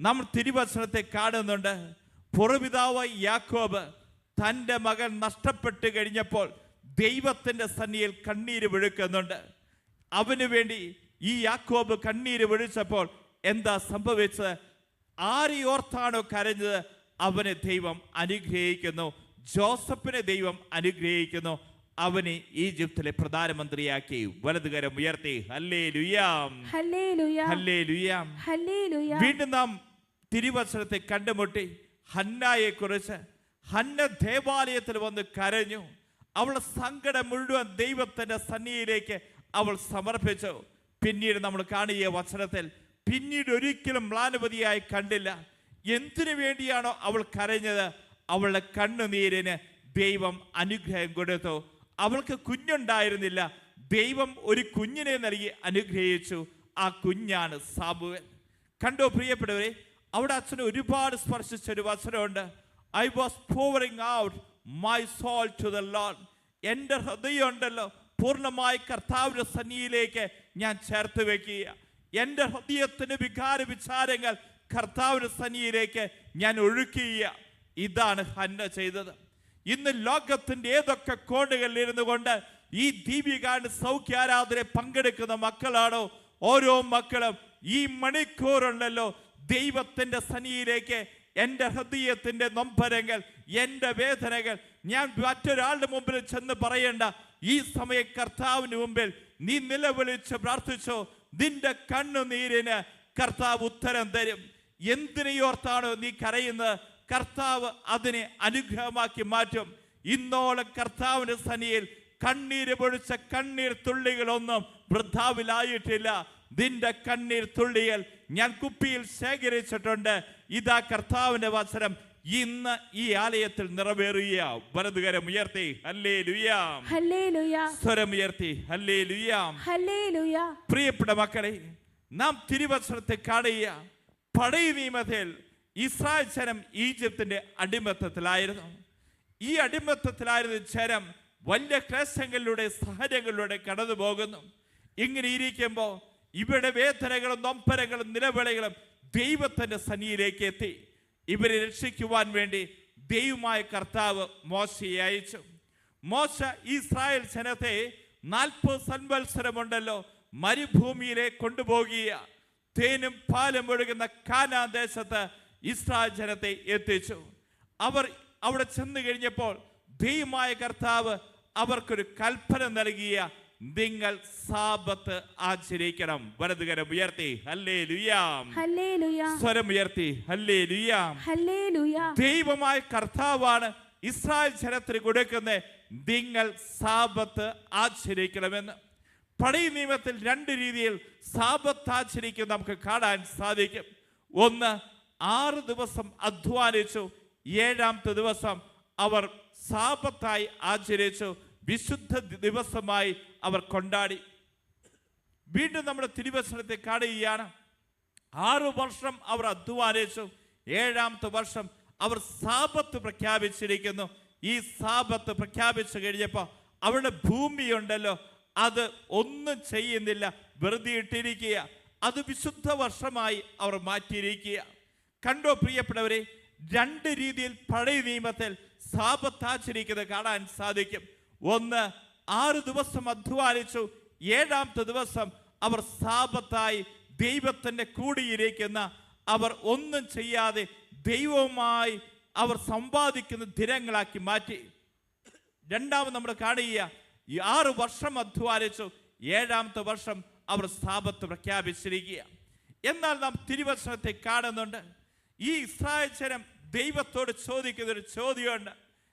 നമ്മൾ തിരുവചനത്തെ കാണുന്നുണ്ട്. പുറപിതാവ് യാക്കോബ് തന്റെ മകൻ നഷ്ടപ്പെട്ട് കഴിഞ്ഞപ്പോൾ ദൈവത്തിന്റെ സന്നിയിൽ കണ്ണീര് വിഴുക്കുന്നുണ്ട്. അവന് വേണ്ടി ഈ യാക്കോബ് കണ്ണീര് വിഴിച്ചപ്പോൾ എന്താ സംഭവിച്ചത്? ആരെയോർത്താണോ കരഞ്ഞത്? അവനെ ദൈവം അനുഗ്രഹിക്കുന്നു. ജോസഫിനെ ദൈവം അനുഗ്രഹിക്കുന്നു. അവനെ ഈജിപ്തിലെ പ്രധാനമന്ത്രിയാക്കി. വലതുകരം ഉയർത്തി. ഹല്ലേ ലുയാം വീണ്ടും നാം തിരുവചനത്തെ കണ്ടുമുട്ടി ഹന്നയെ കുറിച്ച് ഹന്ന ദേവാലയത്തിൽ വന്ന് കരഞ്ഞു. അവൾ സങ്കടം മുഴുവൻ ദൈവത്തിന്റെ സന്നിധിയിലേക്ക് അവൾ സമർപ്പിച്ചു. പിന്നീട് നമ്മൾ കാണിയ വചനത്തിൽ പിന്നീട് ഒരിക്കലും മ്ലാനുപതിയായി കണ്ടില്ല. എന്തിനു വേണ്ടിയാണോ അവൾ കരഞ്ഞത്? അവളുടെ കണ്ണുനീരിന് ദൈവം അനുഗ്രഹം കൊടുത്തു. അവൾക്ക് കുഞ്ഞുണ്ടായിരുന്നില്ല. ദൈവം ഒരു കുഞ്ഞിനെ നൽകി അനുഗ്രഹിച്ചു. ആ കുഞ്ഞാണ് സാബുവൻ കണ്ടോ പ്രിയപ്പെട്ടവരെ അവിടെ അച്ഛൻ ഒരുപാട് സ്പർശിച്ച ഒരു വചനമുണ്ട്. I was pouring out my soul to the Lord എന്റെ ഹൃദയം ഉണ്ടല്ലോ പൂർണമായി കർത്താവിന്റെ സന്നിയിലേക്ക് ഞാൻ ചേർത്ത് വെക്കുക എന്റെ ഹൃദയത്തിന് വികാര വിചാരങ്ങൾ കർത്താവിന്റെ സന്നിയിലേക്ക് ഞാൻ ഒഴുക്കുക. ഇതാണ് ഹന്ന ചെയ്തത്. ഇന്ന് ലോകത്തിന്റെ ഏതൊക്കെ കോണുകളിൽ ഇരുന്നു കൊണ്ട് ഈ ദീപികാണ്ട് സൗഖ്യാരാധന പങ്കെടുക്കുന്ന മക്കളാണോ? ഓരോ മക്കളും ഈ മണിക്കൂറുണ്ടല്ലോ ദൈവത്തിന്റെ സനിയിലേക്ക് എന്റെ ഹൃദയത്തിന്റെ നൊമ്പരങ്ങൾ എന്റെ വേദനകൾ ഞാൻ മറ്റൊരാളുടെ മുമ്പിൽ ചെന്ന് പറയേണ്ട ഈ സമയം കർത്താവിന് മുമ്പിൽ നീ നിലവിളിച്ച് പ്രാർത്ഥിച്ചോ നിന്റെ കണ്ണുനീരിന് കർത്താവ് ഉത്തരം തരും. എന്തിനെയോർത്താണോ നീ കരയുന്നത്? കർത്താവ് അതിനെ അനുഗ്രഹമാക്കി മാറ്റും. ഇന്നോളം കർത്താവിന്റെ സനിയിൽ കണ്ണീര് പൊഴിച്ച കണ്ണീർ തുള്ളികളൊന്നും വൃദ്ധാവിലായിട്ടില്ല നിന്റെ കണ്ണീർ തുള്ളിയൽ ഞാൻ കുപ്പിയിൽ ശേഖരിച്ചിട്ടുണ്ട്. ഇതാ കർത്താവിന്റെ വസരം ഇന്ന് ഈ ആലയത്തിൽ നിറവേറിയ വലതുകരം ഉയർത്തി. ഹല്ലേ ലുയാം സ്വരം ഉയർത്തി. ഹല്ലേ ലുയാം പ്രിയപ്പെട്ട മക്കളെ നാം തിരുവസ്ത്രത്തെ കാണുക പഴയ നിയമത്തിൽ ഇസ്രായേൽ ജനം ഈജിപ്തിന്റെ അടിമത്തത്തിലായിരുന്നു. ഈ അടിമത്തത്തിലായിരുന്ന ജനം വലിയ ക്ലേശങ്ങളിലൂടെ സഹജങ്ങളിലൂടെ കടന്നു പോകുന്നു ഇങ്ങനെ ഇരിക്കുമ്പോൾ ഇവരുടെ വേദനകളും നൊമ്പരങ്ങളും നിലവിളകളും ദൈവത്തിന്റെ സന്നിയിലേക്ക് എത്തി. ഇവരെ രക്ഷിക്കുവാൻ വേണ്ടി ദൈവമായ കർത്താവ് മോശയെ അയച്ചു. മോശ ഇസ്രായേൽ ജനത്തെ നാൽപ്പത് സൻവത്സരമുണ്ടല്ലോ മരുഭൂമിയിലെ കൊണ്ടുപോകിയ തേനും പാലും ഒഴുകുന്ന കാനാ ദേശത്ത് ഇസ്രായേൽ ജനത്തെ എത്തിച്ചു. അവർ അവിടെ ചെന്നു കഴിഞ്ഞപ്പോൾ ദൈവമായ കർത്താവ് അവർക്കൊരു കൽപ്പന നൽകിയ നിങ്ങൾ സാബത്ത് ആചരിക്കണം. വലതുകരം ഉയർത്തി. ഹല്ലേ ലുയാം സ്വരം ഉയർത്തി. ഹല്ലേ ലുയാം ദൈവമായ കർത്താവാണ് ഇസ്രായേൽ ജനത്തിന് കൊടുക്കുന്ന നിങ്ങൾ സാപത്ത് ആചരിക്കണമെന്ന്. പഴയ നിയമത്തിൽ രണ്ട് രീതിയിൽ സാബത്ത് ആചരിക്കും നമുക്ക് കാണാൻ സാധിക്കും. ഒന്ന് ആറ് ദിവസം അധ്വാനിച്ചു. ഏഴാമത്തെ ദിവസം അവർ സാപത്തായി ആചരിച്ചു. വിശുദ്ധ ദിവസമായി അവർ കൊണ്ടാടി. വീണ്ടും നമ്മുടെ തിരുവസനത്തെ കാണുകയാണ്. ആറു വർഷം അവർ അധ്വാനിച്ചു. ഏഴാമത്തെ വർഷം അവർ സാപത്ത് പ്രഖ്യാപിച്ചിരിക്കുന്നു. ഈ സാപത്ത് പ്രഖ്യാപിച്ചു കഴിഞ്ഞപ്പോൾ അവരുടെ ഭൂമിയുണ്ടല്ലോ. അത് ഒന്നും ചെയ്യുന്നില്ല. വെറുതെ ഇട്ടിരിക്കുക. അത് വിശുദ്ധ വർഷമായി അവർ മാറ്റിയിരിക്കുക. കണ്ടോ പ്രിയപ്പെട്ടവരെ രണ്ട് രീതിയിൽ പഴയ നിയമത്തിൽ സാപത്താചരിക്കുന്നത് കാണാൻ സാധിക്കും. ഒന്ന് ആറ് ദിവസം അധ്വാനിച്ചു. ഏഴാമത്തെ ദിവസം അവർ സാപത്തായി ദൈവത്തിന്റെ കൂടിയിരിക്കുന്ന അവർ ഒന്നും ചെയ്യാതെ ദൈവവുമായി അവർ സമ്പാദിക്കുന്ന ദിനങ്ങളാക്കി മാറ്റി. രണ്ടാമത് നമ്മൾ കാണുക ഈ ആറ് വർഷം അധ്വാനിച്ചു. ഏഴാമത്തെ വർഷം അവർ സ്ഥാപത്ത് പ്രഖ്യാപിച്ചിരിക്കുക എന്നാൽ നാം തിരുവചനത്തെ കാണുന്നുണ്ട്. ഈ ഇസ്രായേൽ ജനം ദൈവത്തോട് ചോദിക്കുന്ന ഒരു ചോദ്യമുണ്ട്.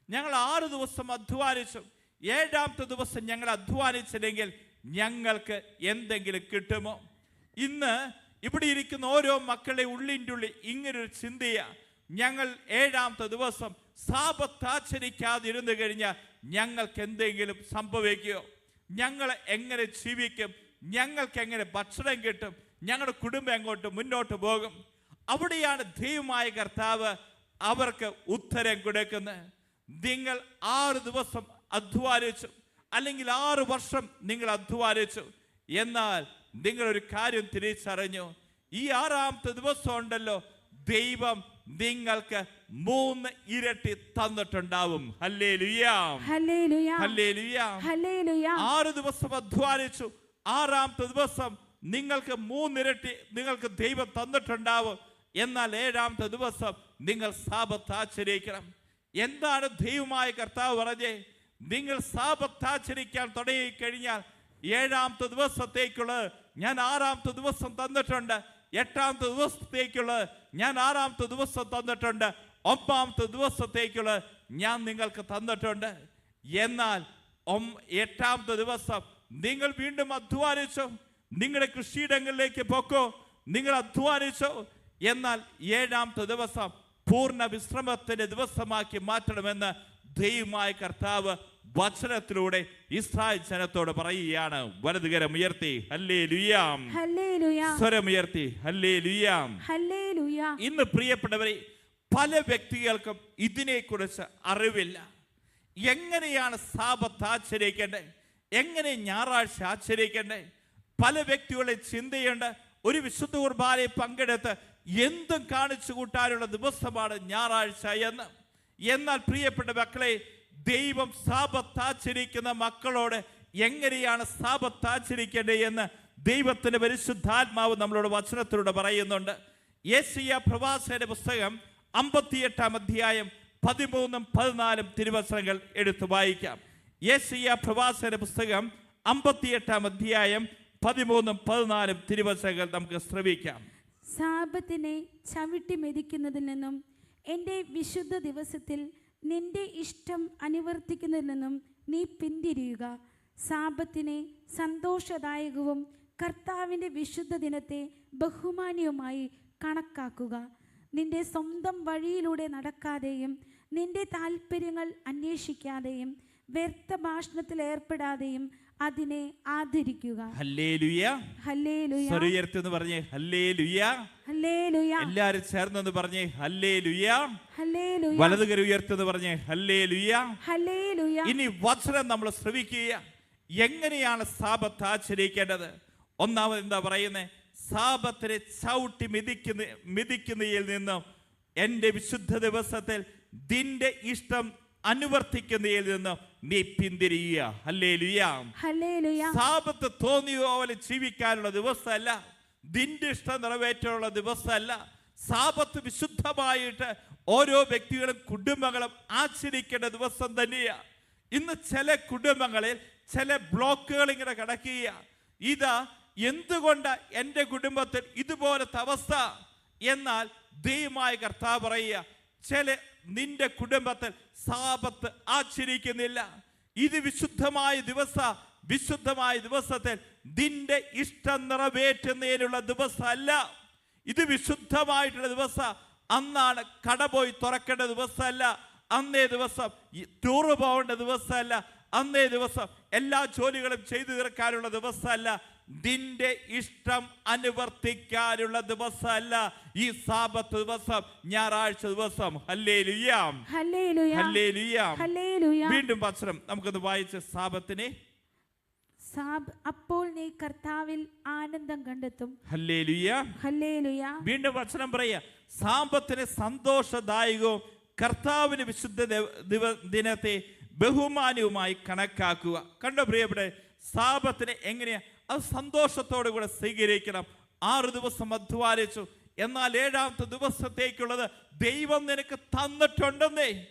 ഞങ്ങൾ ആറ് ദിവസം അധ്വാനിച്ചു. ഏഴാമത്തെ ദിവസം ഞങ്ങൾ അധ്വാനിച്ചില്ലെങ്കിൽ ഞങ്ങൾക്ക് എന്തെങ്കിലും കിട്ടുമോ? ഇന്ന് ഇവിടെ ഇരിക്കുന്ന ഓരോ മക്കളുടെ ഉള്ളിന്റെ ഉള്ളിൽ ഇങ്ങനൊരു ചിന്തയാ. ഞങ്ങൾ ഏഴാമത്തെ ദിവസം സാപത്താചരിക്കാതിരുന്നു കഴിഞ്ഞാൽ ഞങ്ങൾക്ക് എന്തെങ്കിലും സംഭവിക്കുകയോ ഞങ്ങൾ എങ്ങനെ ജീവിക്കും? ഞങ്ങൾക്ക് എങ്ങനെ ഭക്ഷണം കിട്ടും? ഞങ്ങളുടെ കുടുംബം എങ്ങോട്ട് മുന്നോട്ട് പോകും? അവിടെയാണ് ദൈവമായ കർത്താവ് അവർക്ക് ഉത്തരം കൊടുക്കുന്നത്. നിങ്ങൾ ആറ് ദിവസം അധ്വാനിച്ചു. അല്ലെങ്കിൽ ആറു വർഷം നിങ്ങൾ അധ്വാനിച്ചു. എന്നാൽ നിങ്ങൾ ഒരു കാര്യം തിരിച്ചറിഞ്ഞു. ഈ ആറാമത്തെ ദിവസം ഉണ്ടല്ലോ ദൈവം നിങ്ങൾക്ക് മൂന്ന് ഇരട്ടി തന്നിട്ടുണ്ടാവും. ആറ് ദിവസം അധ്വാനിച്ചു. ആറാമത്തെ ദിവസം നിങ്ങൾക്ക് മൂന്നിരട്ടി നിങ്ങൾക്ക് ദൈവം തന്നിട്ടുണ്ടാവും. എന്നാൽ ഏഴാമത്തെ ദിവസം നിങ്ങൾ സാപത്ത് ആചരിക്കണം എന്താണ് ദൈവമായ കർത്താവ് പറഞ്ഞേ? നിങ്ങൾ സാപത്താചരിക്കാൻ തുടങ്ങിക്കഴിഞ്ഞാൽ ഏഴാമത്തെ ദിവസത്തേക്കുള്ള ഞാൻ ആറാമത്തെ ദിവസം തന്നിട്ടുണ്ട്. എട്ടാമത്തെ ദിവസത്തേക്കുള്ള ഞാൻ ആറാമത്തെ ദിവസം തന്നിട്ടുണ്ട്. ഒമ്പാമത്തെ ദിവസത്തേക്കുള്ള ഞാൻ നിങ്ങൾക്ക് തന്നിട്ടുണ്ട്. എന്നാൽ എട്ടാമത്തെ ദിവസം നിങ്ങൾ വീണ്ടും അധ്വാനിച്ചോ? നിങ്ങളുടെ കൃഷിയിടങ്ങളിലേക്ക് പൊക്കോ? നിങ്ങൾ അധ്വാനിച്ചോ? എന്നാൽ ഏഴാമത്തെ ദിവസം പൂർണ വിശ്രമത്തിന്റെ ദിവസമാക്കി മാറ്റണമെന്ന് ദൈവമായ കർത്താവ് വചനത്തിലൂടെ ഇസ്രായേൽ ജനത്തോട് പറയുകയാണ്. വലതുകരം ഉയർത്തി ഹല്ലേ ലുയാം സ്വരം സ്വരമുയർത്തി ഹല്ലേ ലുയാം ഇന്ന് പ്രിയപ്പെട്ടവരെ പല വ്യക്തികൾക്കും ഇതിനെക്കുറിച്ച് അറിവില്ല. എങ്ങനെയാണ് സാപത്ത് ആചരിക്കേണ്ടത് എങ്ങനെ ഞായറാഴ്ച ആചരിക്കേണ്ടത് പല വ്യക്തികളെ ചിന്തയുണ്ട്. ഒരു വിശുദ്ധ കുർബാനയെ പങ്കെടുത്ത് എന്തും കാണിച്ചു കൂട്ടാനുള്ള ദിവസമാണ് ഞായറാഴ്ച എന്ന്. എന്നാൽ പ്രിയപ്പെട്ട മക്കളെ ദൈവം സാപത്താചരിക്കുന്ന മക്കളോട് എങ്ങനെയാണ് സാപത്താചരിക്കേണ്ടത് എന്ന് ദൈവത്തിന്റെ പരിശുദ്ധാത്മാവ് നമ്മളോട് വചനത്തിലൂടെ പറയുന്നുണ്ട്. യേശയ്യ പ്രവാസയുടെ പുസ്തകം അമ്പത്തിയെട്ടാം അധ്യായം പതിമൂന്നും പതിനാലും തിരുവസനങ്ങൾ എടുത്തു വായിക്കാം. യേശയ്യ പ്രവാസയുടെ പുസ്തകം അമ്പത്തിയെട്ടാം അധ്യായം പതിമൂന്നും പതിനാലും തിരുവസനങ്ങൾ നമുക്ക് ശ്രവിക്കാം. സാപത്തിനെ ചവിട്ടി മെതിക്കുന്നതിൽ നിന്നും എന്റെ വിശുദ്ധ ദിവസത്തിൽ നിന്റെ ഇഷ്ടം അനുവർത്തിക്കുന്നതിൽ നിന്നും നീ പിന്തിരിയുക. സാപത്തിനെ സന്തോഷദായകവും കർത്താവിന്റെ വിശുദ്ധ ദിനത്തെ ബഹുമാന്യവുമായി കണക്കാക്കുക. നിന്റെ സ്വന്തം വഴിയിലൂടെ നടക്കാതെയും നിന്റെ താല്പര്യങ്ങൾ അന്വേഷിക്കാതെയും വ്യർത്ഥ ഭാഷണത്തിൽ ഏർപ്പെടാതെയും അതിനെ ആദരിക്കുക. ഹല്ലേലുയ. ഹല്ലേലുയ. സ്വരൂയർത്തി എന്ന് പറഞ്ഞേ ഹല്ലേലുയ. എല്ലാരും ചേർന്നെന്ന് പറഞ്ഞേ ഹല്ലേലുയ വലത് വലതുകര ഉയർത്തെന്ന് പറഞ്ഞേ ഹല്ലേ ലുയ ഇനി വചനം നമ്മൾ ശ്രവിക്കുക. എങ്ങനെയാണ് സാപത്ത് ആചരിക്കേണ്ടത് ഒന്നാമത് എന്താ പറയുന്നത് സാപത്തിനെ ചവിട്ടി മിതിക്കുന്ന മിതിക്കുന്നതിൽ നിന്നും എന്റെ വിശുദ്ധ ദിവസത്തിൽ നിന്റെ ഇഷ്ടം അനുവർത്തിക്കുന്നതിൽ നിന്നും നീ പിന്തിരിയുക. ലുയാം സാപത്ത് തോന്നിയ പോലെ ജീവിക്കാനുള്ള ദിവസമല്ല. നിന്റെ ഇഷ്ടം നിറവേറ്റാനുള്ള ദിവസമല്ല സാപത്ത് വിശുദ്ധമായിട്ട് ഓരോ വ്യക്തികളും കുടുംബങ്ങളും ആചരിക്കേണ്ട ദിവസം തന്നെയാ. ഇന്ന് ചില കുടുംബങ്ങളിൽ ചില ബ്ലോക്കുകൾ ഇങ്ങനെ കിടക്കുക ഇതാ എന്തുകൊണ്ട് എന്റെ കുടുംബത്തിൽ ഇതുപോലത്തെ അവസ്ഥ? എന്നാൽ ദൈവമായ കർത്താവ് പറയുക ചില നിന്റെ കുടുംബത്തിൽ സാപത്ത് ആചരിക്കുന്നില്ല. ഇത് വിശുദ്ധമായ ദിവസ വിശുദ്ധമായ ദിവസത്തിൽ നിന്റെ ഇഷ്ടം നിറവേറ്റുന്നതിനുള്ള ദിവസമല്ല. ഇത് വിശുദ്ധമായിട്ടുള്ള ദിവസം. അന്നാണ് കട പോയി തുറക്കേണ്ട ദിവസമല്ല. അന്നേ ദിവസം ടൂറ് പോകേണ്ട ദിവസമല്ല. അന്നേ ദിവസം എല്ലാ ജോലികളും ചെയ്തു തീർക്കാനുള്ള ദിവസമല്ല. നിന്റെ ഇഷ്ടം അനുവർത്തിക്കാനുള്ള ദിവസമല്ല. ഈ സാപത്ത് ദിവസം ഞായറാഴ്ച ദിവസം. വീണ്ടും വചനം നമുക്കൊന്ന് വായിച്ച് സാപത്തിനെ സാബ് അപ്പോൾ നീ കർത്താവിൽ ആനന്ദം കണ്ടെത്തും. വീണ്ടും വചനം പറയുക. സാമ്പത്തിന് സന്തോഷദായകവും കർത്താവിന് വിശുദ്ധ ദിനത്തെ ബഹുമാനവുമായി കണക്കാക്കുക. കണ്ടോ പ്രിയപ്പെട്ട സാപത്തിനെ എങ്ങനെയാ? അത് സന്തോഷത്തോടു കൂടെ സ്വീകരിക്കണം. ആറു ദിവസം അധ്വാനിച്ചു. എന്നാൽ ഏഴാമത്തെ ദിവസത്തേക്കുള്ളത് ദൈവം നിനക്ക് തന്നിട്ടുണ്ടെന്നേ.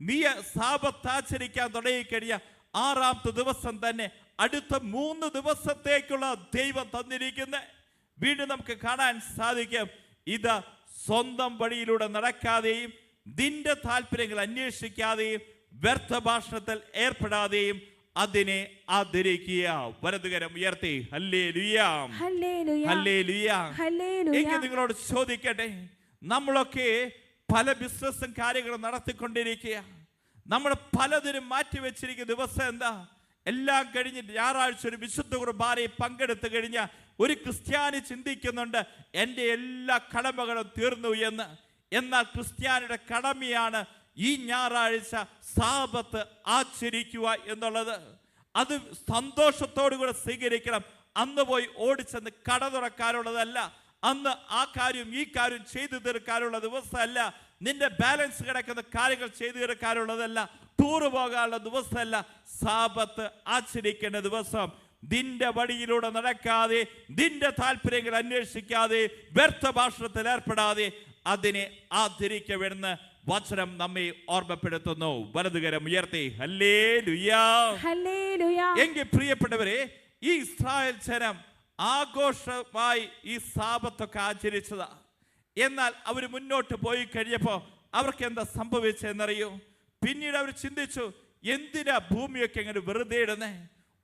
നീ സാപത്താചരിക്കാൻ തുടങ്ങിക്കഴിഞ്ഞ ആറാമത്തെ ദിവസം തന്നെ അടുത്ത മൂന്ന് ദിവസത്തേക്കുള്ള ദൈവം തന്നിരിക്കുന്ന വീണ്ടും നമുക്ക് കാണാൻ സാധിക്കും. ഇത് സ്വന്തം വഴിയിലൂടെ നടക്കാതെയും നിന്റെ താല്പര്യങ്ങൾ അന്വേഷിക്കാതെയും വ്യർത്ഥ ഭാഷണത്തിൽ ഏർപ്പെടാതെയും അതിനെ ആദരിക്കുക. വലതുകരം ഉയർത്തി. എനിക്ക് നിങ്ങളോട് ചോദിക്കട്ടെ നമ്മളൊക്കെ പല ബിസിനസ്സും കാര്യങ്ങളും നടത്തിക്കൊണ്ടിരിക്കുക. നമ്മൾ പലതിനും മാറ്റിവെച്ചിരിക്കുന്ന ദിവസം എന്താ? എല്ലാം കഴിഞ്ഞ് ഞായറാഴ്ച ഒരു വിശുദ്ധ കുർബാനയിൽ പങ്കെടുത്തു കഴിഞ്ഞ ഒരു ക്രിസ്ത്യാനി ചിന്തിക്കുന്നുണ്ട് എന്റെ എല്ലാ കടമകളും തീർന്നു എന്ന്. എന്നാൽ ക്രിസ്ത്യാനിയുടെ കടമയാണ് ഈ ഞായറാഴ്ച സാപത്ത് ആചരിക്കുക എന്നുള്ളത്. അത് സന്തോഷത്തോടു കൂടെ സ്വീകരിക്കണം. അന്ന് പോയി ഓടിച്ചെന്ന് കട തുറക്കാനുള്ളതല്ല അന്ന് ആ കാര്യം ഈ കാര്യം ചെയ്തു തീർക്കാനുള്ള ദിവസമല്ല നിന്റെ ബാലൻസ് കിടക്കുന്ന കാര്യങ്ങൾ ചെയ്തു തീർക്കാനുള്ളതല്ല. ടൂറ് പോകാനുള്ള ദിവസമല്ല സാപത്ത് ആചരിക്കേണ്ട ദിവസം. നിന്റെ വഴിയിലൂടെ നടക്കാതെ നിന്റെ താല്പര്യങ്ങൾ അന്വേഷിക്കാതെ വ്യർത്ഥ ഭാഷണത്തിൽ ഏർപ്പെടാതെ അതിനെ ആദരിക്കണമെന്ന് വചനം നമ്മെ ഓർമ്മപ്പെടുത്തുന്നു. വലതുകരം ഉയർത്തി എങ്കിൽ പ്രിയപ്പെട്ടവരെ ഈ ഇസ്രായേൽ ജനം ആഘോഷമായി ഈ സാപത്തൊക്കെ ആചരിച്ചതാ. എന്നാൽ അവർ മുന്നോട്ട് പോയി കഴിഞ്ഞപ്പോൾ അവർക്ക് എന്താ സംഭവിച്ചതെന്നറിയോ പിന്നീട് അവർ ചിന്തിച്ചു എന്തിനാ ഭൂമിയൊക്കെ ഇങ്ങനെ വെറുതെ ഇടുന്നേ?